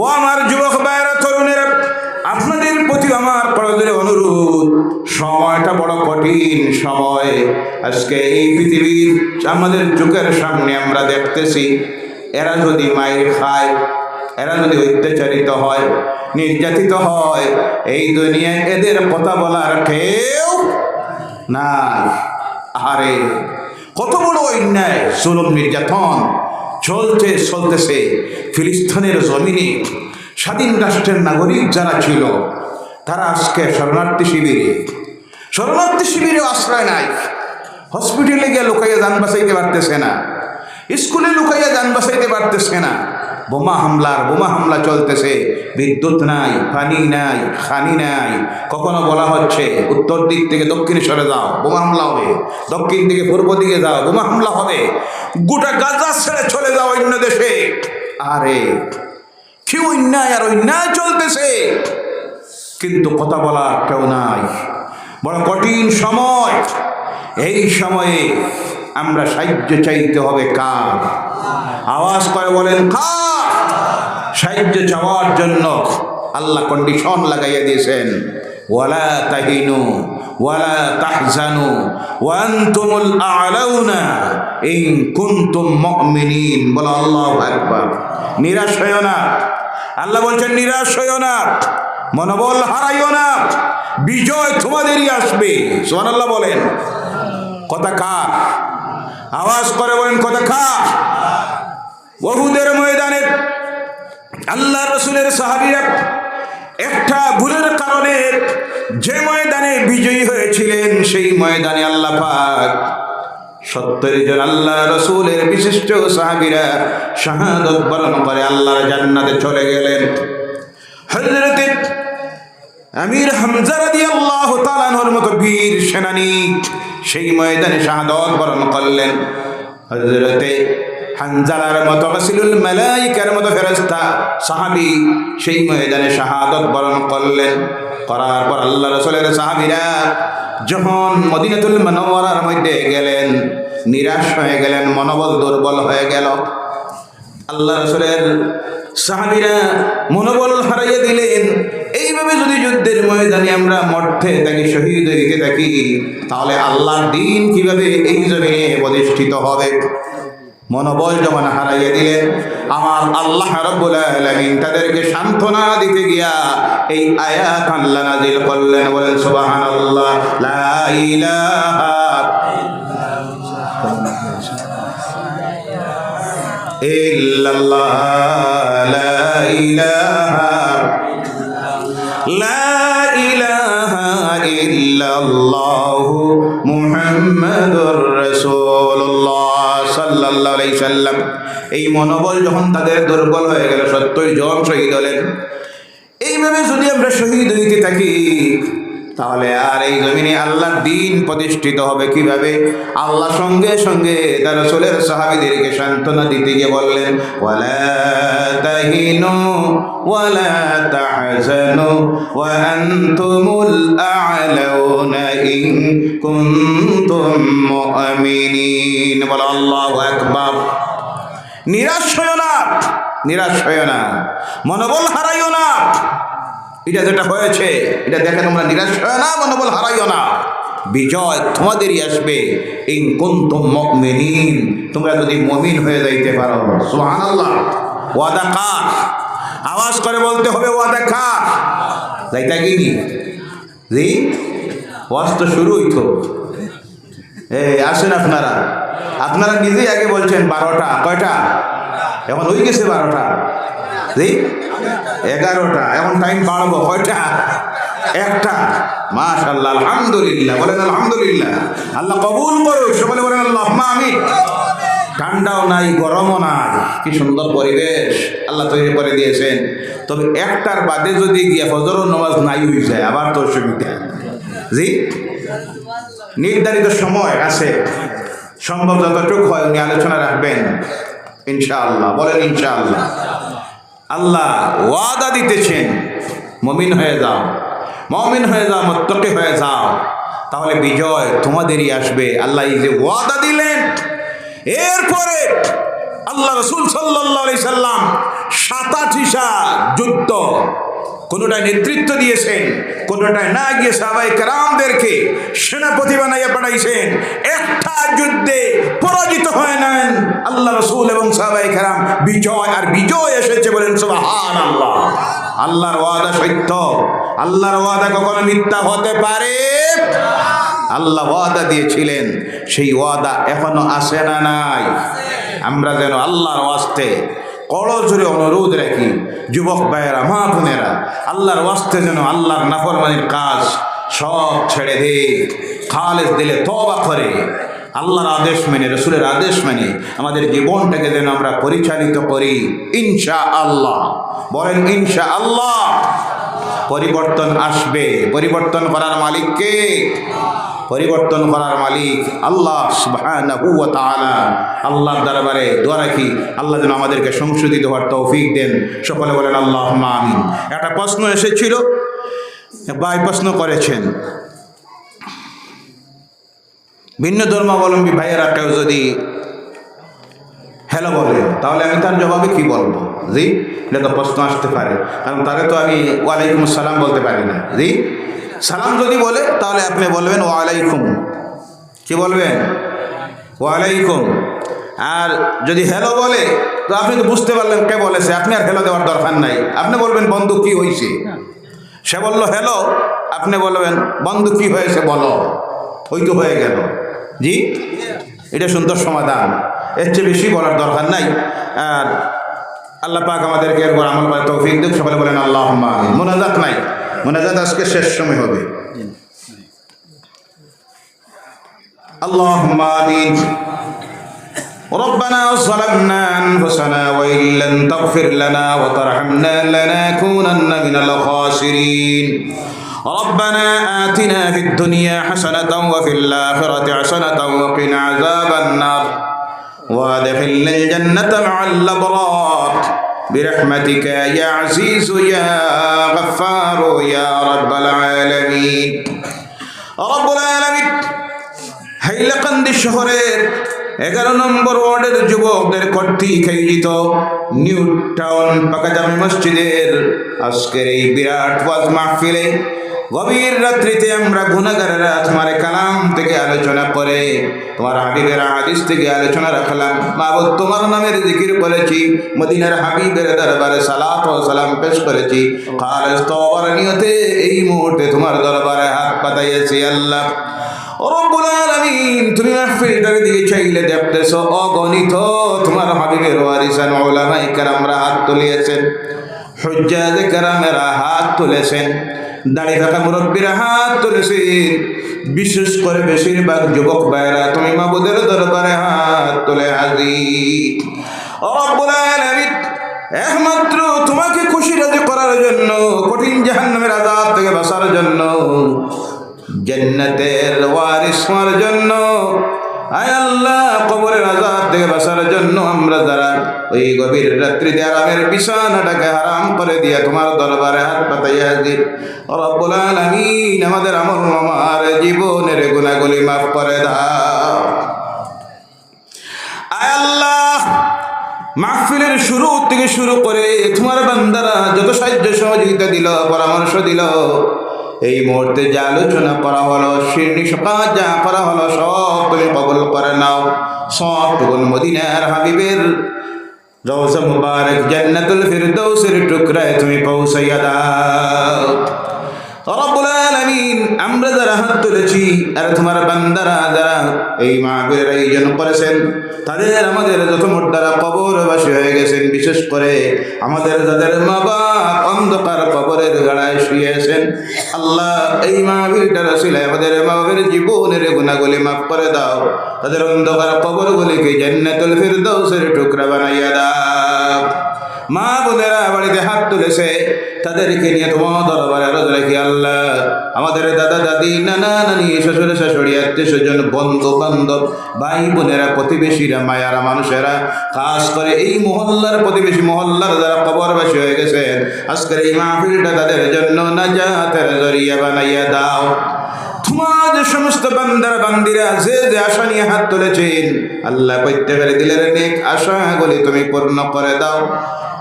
ও আমার যুবক ভাইয়েরা, তরুণেরা, আপনাদের প্রতি আমার করজোরে অনুরোধ, সময়টা বড় কঠিন সময়। আজকে এই পৃথিবীর আমাদের চোখের সামনে আমরা দেখতেছি, এরা যদি মায়ের খায়, এরা যদি অত্যাচারিত হয়, নির্যাতিত হয়, এই দুনিয়ায় এদের কথা বলার কেউ না আরে কত বড় অন্যায়, জুলুম, নির্যাতন। চলতে চলতেছে ফিলিস্তিনের জমিনে স্বাধীন রাষ্ট্রের নাগরিক যারা ছিল, তারা আজকে শরণার্থী শিবিরে। শরণার্থী শিবিরে আশ্রয় নাই। হসপিটালে গিয়ে লুকাইয়া যান বাঁচাইতে পারতেছে না। স্কুলে লুকাইয়া যান বাঁচাইতে পারতেছে না। বোমা হামলার, বোমা হামলা চলতেছে। বিদ্যুৎ নাই, পানি নাই, খানি নাই। কখনো বলা হচ্ছে, উত্তর দিক থেকে দক্ষিণে সরে যাও, বোমা হামলা হবে। দক্ষিণ দিকে, পূর্ব দিকে যাও, বোমা হামলা হবে। গোটা গাজা ছেড়ে চলে যাও অন্য দেশে। আরে, কি অন্যায় আর অন্যায় চলতেছে? কিন্তু কথা বলার কেউ নাই। বড় কঠিন সময়। এই সময়ে আমরা সাহায্য চাইতে হবে কার? আওয়াজ করে বলেন, কার? সাহায্য চাওয়ার জন্য আল্লাহ কন্ডিশন লাগাইয়া দিয়েছেন। ওয়ালা তাহিনু, ওয়ালা তাহজানু ওয়ান্তুমুল আলাউনা ইন কুনতুম মুমিনিন। বলো আল্লাহু আকবার। নিরাশ হইও না। আল্লাহ বলছেন, নিরাশ হইও না। মনোবল হারাইও না। বিজয় তোমাদেরই আসবে। সুবহানাল্লাহ বলেন। কথা কার? আওয়াজ করে বলেন, কথা কার? বহুদের ময়দানে আল্লাহ রসুলের সাহাবিরা একটা ভুলের কারণে যে ময়দানে বিজয়ী হয়েছিলেন, সেই ময়দানে আল্লাহ পাক সত্তর জন আল্লাহ রসুলের বিশিষ্ট সাহাবিরা শাহাদত বরণ করে আল্লাহর জান্নাতে চলে গেলেন। হজরতে আমির হামজা আল্লাহ তাআলার মতো বীর সেনানী সেই ময়দানে শাহাদত বরণ করলেন। হযরতে হানজালার মতো রাসূলুল মালাইকার মতো ফেরেশতা সাহাবি সেই ময়দানে শাহাদত বরণ করলেন। করার পর আল্লাহ রাসূলের সাহাবীরা যখন মদিনাতুল মুনাওয়ারার মধ্যে গেলেন, নিরাশ হয়ে গেলেন, মনোবল দুর্বল হয়ে গেল। আল্লাহ রসুলের সাহাবিরা মনোবল হারাইয়ে দিলেন। এইভাবে যদি যুদ্ধের ময়দানে আমরা মর্থে থাকি, শহীদ হইতে থাকি, তাহলে আল্লাহর দিন কীভাবে এই জমিনে প্রতিষ্ঠিত হবে? মনোবল যখন হারাইয়ে দিলেন আমার আল্লাহ রব্বুল তাদেরকে সান্ত্বনা দিতে গিয়া এই আয়াত আল্লাহ নাজিল করলেন, বলেন, সুবহানাল্লাহ আল্লাহ ইলাহা ইল্লাল্লাহ, লা ইলাহা এই মনোবল যখন তাদের দুর্বল হয়ে গেল সত্যই জন শহীদ হলেন। এইভাবে যদি আমরা শহীদ হইতে থাকি, তাহলে আর এই জমিনে আল্লাহর দিন প্রতিষ্ঠিত হবে কীভাবে? আল্লাহ সঙ্গে সঙ্গে তার রসুলের সাহাবিদেরকে সান্ত্বনা দিতে গিয়ে বললেন, ওয়ালা তাহিনু ওয়ালা তাহজানু আ'লাউনা ইন বলো, আল্লাহু আকবার। নিরাশ হইও না না। মনোবল হারাইও না। এটা যেটা হয়েছে, এটা দেখে তোমরা নিরাশ হয় না, মনোবল হারাইও না। বিজয় তোমাদেরই আসবে। ইন কুনতুম মুমিনিন, তোমরা যদি মুমিন হয়ে যাইতে পারো, সুবহানাল্লাহ। ওয়াদা কার? আওয়াজ করে বলতে হবে ওয়াদা কার? যাইতা কি জি? ওয়াজ তো শুরুই তো। এই, আসেন আপনারা। আপনারা নিজেই আগে বলছেন বারোটা, কয়টা? এখন হয়ে গেছে বারোটা। জি? এগারোটা, এখন টাইম বাড়বো কয়টা? একটা। মাশাল্লাহ আলহামদুলিল্লাহ। বলেন আলহামদুলিল্লাহ। আল্লাহ কবুল করো সকলে বলেন আল্লাহ আমি ঠান্ডাও নাই, গরমও নাই। কি সুন্দর পরিবেশ। আল্লাহ তৈরি করে দিয়েছেন। তবে একটার বাদে যদি গিয়ে ফজরও নামাজ নাই হয়ে যায়, আবার তো অসুবিধা। জি? নির্ধারিত সময় আছে। সম্ভব যতটুকু হয় উনি আলোচনা রাখবেন। ইনশাআল্লাহ, বলেন ইনশাআল্লাহ। আল্লাহ ওয়াদা দিতেছেন, মমিন হয়ে যাও। মমিন হয়ে যাও, মত্তকে হয়ে যাও। তাহলে বিজয় তোমাদেরই আসবে। আল্লাহ এই যে ওয়াদা দিলেন, এরপরে আল্লাহ রসুল সাল্লাহ সাল্লাম সাতাঠিসা যুদ্ধ কোনোটায় নেতৃত্ব দিয়েছেন, কোনোটায় না গিয়ে সাহাবাই কেরামদেরকে সেনাপতি বানাইয়া পাঠাইছেন, একটা যুদ্ধে পরাজিত হয় নেন। আল্লাহ রসুল এবং সাহাবাই কারাম বিজয় আর বিজয় এসেছে বলেন সুবহান আল্লাহ আল্লাহর ওয়াদা সত্য। আল্লাহর ওয়াদা কখনো মিথ্যা হতে পারে? আল্লাহ ওয়াদা দিয়েছিলেন, সেই ওয়াদা এখনও আসে না নাই? আমরা যেন আল্লাহর ওয়াস্তে করজোরে অনুরোধ রাখি, যুবক ভাইয়েরা, মা বোনেরা, আল্লাহর ওয়াস্তে যেন আল্লাহর নাফরমানির কাজ সব ছেড়ে দে খালেজ দিলে তবা করে। আল্লাহর আদেশ মেনে, রসুলের আদেশ মেনে আমাদের জীবনটাকে যেন আমরা পরিচালিত করি ইনশা আল্লাহ বলেন ইনশা আল্লাহ পরিবর্তন আসবে। পরিবর্তন করার মালিককে? পরিবর্তন করার মালিক আল্লাহ তাআলা। আল্লাহর দরবারে দোয়া রাখি, আল্লাহ যেন আমাদেরকে সংশোধিত হওয়ার তৌফিক দেন। সকলে বলেন আল্লাহ আমিন। একটা প্রশ্ন এসেছিল, ভাই প্রশ্ন করেছেন। ভিন্ন ধর্মাবলম্বী ভাইয়েরা কেউ যদি হ্যালো বলে, তাহলে আমি তার জবাবে কি বলব? জি? এটা তো প্রশ্ন আসতে পারে। কারণ তাকে তো আমি ওয়ালাইকুম আসসালাম বলতে পারি না। জি? সালাম যদি বলে, তাহলে আপনি বলবেন ওয়ালাইকুম। কি বলবেন? ওয়ালাইকুম। আর যদি হ্যালো বলে, তো আপনি তো বুঝতে পারলেন কে বলেছে, আপনি আর হ্যালো দেওয়ার দরকার নাই। আপনি বলবেন, বন্ধু, কি হয়েছে সে বলল হ্যালো আপনি বলবেন, বন্ধু, কি হয়েছে, বলো। ওই তো হয়ে গেল। জি? এটা সুন্দর সমাধান। এর চেয়ে বেশি বলার দরকার নাই। আর আল্লাহ পাক আমাদেরকে এরপর আমল তৌফিক দিক। সকালে বলেন আল্লাহ মোনাজাত নাই। মোনাজাত আজকে শেষ সময় হবে اللهم آمين ربنا ظلمنا أنفسنا وإن لم تغفر لنا وترحمنا لنكونن من الخاسرين ربنا آتنا في الدنيا حسنة وفي الآخرة حسنة وقنا عذاب النار وادخلنا الجنة مع الأبرار برحمتك يا عزيز يا غفار يا رب العالمين رب العالمين হাইলাকান্দি শহরের এগারো নম্বর ওয়ার্ডের যুবকদের কর্তৃক আয়োজিত নিউ টাউন পাকাজামি মসজিদের আজকের এই বিরাট ওয়াজ মাহফিলে গভীর রাত্রিতে আমরা গুণাগারেরা তোমার কালাম থেকে আলোচনা করে, তোমার হাবিবের হাদিস থেকে আলোচনা রাখলাম। মাবুদ তোমার নামের জিকির করেছি, মদিনার হাবিবের দরবারে সালাত ও সালাম পেশ করেছি। খালেস এই মুহূর্তে তোমার দরবারে হাত পাতাইয়েছি আল্লাহ। দিকে অগণিত তোমার হাবিবের হাত হাত তুলেছেন। দাড়ি থাকা মুরব্বীরা হাত তুলেছেন বিশেষ করে বেশিরভাগ যুবক ভাইরা তুমি মাবুদের দরবারে হাত তুলে রব্বুল একমাত্র তোমাকে খুশি রাজি করার জন্য, কঠিন জাহান্নামের আজাব থেকে বাঁচার জন্য, জান্নাতের ওয়ারিস জন্য আয় আল্লাহ, কবরের আজাব থেকে বাঁচার জন্য আমরা যারা ওই গভীর রাত্রিতে আরামের বিছানাটাকে হারাম করে দিয়া তোমার দরবারে হাত পাতাইয়া হাজির। রব্বুল আলামিন আমাদের আমল আমার জীবনের গুণাগুলি মাফ করে দাও। আয় আল্লাহ, মাহফিলের শুরু থেকে শুরু করে তোমার বান্দারা যত সাহায্য সহযোগিতা দিল, পরামর্শ দিল এই মুহূর্তে যে আলোচনা করা হলো, শিরনি সকাল যা করা হলো সব তুমি কবল করে নাও। সব টুকুন মদিনার হাবিবের রওজা মুবারক জান্নাতুল ফিরদৌসের টুকরায় তুমি পৌঁছাইয়া দাও। আমরা যারা হাত তুলেছি আর তোমার বান্দারা যারা এই মাহফিলের আয়োজন করেছেন, তাদের আমাদের যত মোদ্দারা কবরবাসী হয়ে গেছেন, বিশেষ করে আমাদের যাদের মা বাপ অন্ধকার কবরের গাড়ায় শুয়েছেন, আল্লাহ এই মাহফিলটা রসিলে আমাদের মা বাপের জীবনের গুণাগুলি মাফ করে দাও, তাদের অন্ধকার কবরগুলিকে জান্নাতুল ফিরদৌসের টুকরা বানাইয়া দাও। মা বোনেরা বাড়িতে হাত তুলেছে, তাদেরকে নিয়ে তোমার দরবারে আরও রাখি আল্লাহ? আমাদের দাদা, দাদি, নানা, নানি, শ্বশুর, শাশুড়ি, আত্মীয় স্বজন, বন্ধু বান্ধব, ভাই বোনেরা, প্রতিবেশীরা, মায়ারা, মানুষেরা, খাস করে এই মহল্লার প্রতিবেশী মহল্লার যারা কবরবাসী হয়ে গেছেন, আজকের এই মাহফিলটা তাদের জন্য নাজাতের জরিয়া বানাইয়া দাও। তোমার যে সমস্ত বান্দার, বান্দিরা যে যে আশা নিয়ে হাত তুলেছেন, আল্লাহ প্রত্যেকের দিলের নেক আশাগুলি তুমি পূর্ণ করে দাও।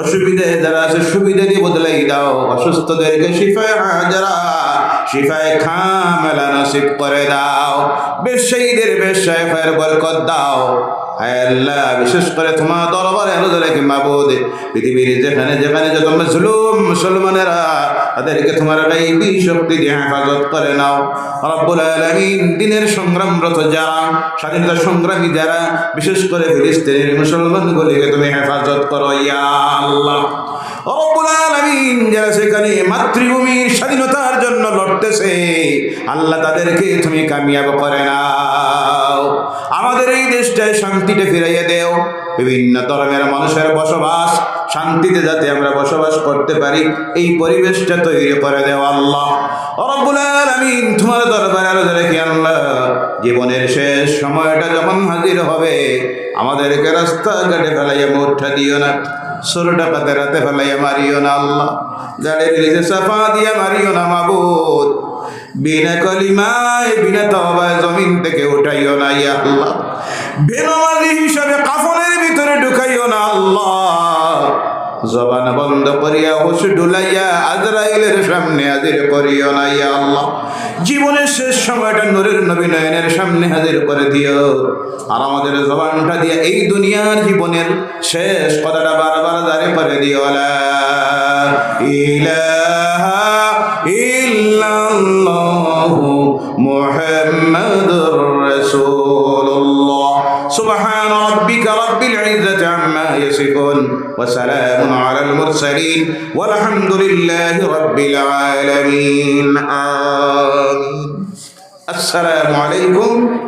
অসুবিধে যারা আছে, সুবিধা দিয়ে বদলাই দাও। অসুস্থদেরকে শিফায় যারা শিফায় খামেলা নসিব করে দাও। বেশাইদের বেশায় বরকত দাও। আল্লাহ, বিশেষ করে তোমার দরবারে আলোচনা কিংবা বোধ পৃথিবীর যেখানে যেখানে যত মুসলুম মুসলমানেরা, তাদেরকে তোমার এই শক্তি দিয়ে হেফাজত করে নাও। রব্বুল আলামিন দিনের সংগ্রামরত যারা, স্বাধীনতা সংগ্রামী যারা, বিশেষ করে ফিলিস্তিনের মুসলমানগুলিকে তুমি হেফাজত করো, ইয়া আল্লাহ। যারা সেখানে মাতৃভূমির স্বাধীনতার জন্য লড়তেছে, আল্লাহ তাদেরকে তুমি কামিয়াব করে নাও। আমাদের এই দেশটায় শান্তিটা ফিরাইয়া দেও। বিভিন্ন ধর্মের মানুষের বসবাস, শান্তিতে যাতে আমরা বসবাস করতে পারি, এই পরিবেশটা তৈরি করে দেও আল্লাহ। আলামিন তোমার দরবারে আরও রেখে আল্লাহ, জীবনের শেষ সময়টা যখন হাজির হবে, আমাদেরকে রাস্তাঘাটে ফেলাইয়া মুঠা দিও না। ষোলো পাতে রাতে ফেলাইয়া মারিও না আল্লাহ। গাড়ির লিজে সাফা দিয়া মারিও না মাবুদ। বিনা কলিমায়, বিনা তবায় জমিন থেকে উঠাইও না ইয়া আল্লাহ। বেনমাজি হিসাবে কাফনের ভিতরে ঢুকাইও না আল্লাহ। জবান বন্ধ করিয়া হসু ডুলাইয়া আজরাইলের সামনে হাজির করিও না, ইয়া আল্লাহ। জীবনের শেষ সময়টা নূরের নবী নয়নের সামনে হাজির করে দিও। আর আমাদের জবানটা দিয়ে এই দুনিয়ার জীবনের শেষ কথাটা বারবার দাঁড়িয়ে করে দিও আলা ইলাহা ইল্লাল্লাহু মুহাম্মাদুর রাসূলুল্লাহ। সুবহান রাব্বিকা রাব্বিল ইজ্জাতি আম্মা ইয়াসিফুন। وسلام على المرسلين والحمد لله رب العالمين. آمين. السلام عليكم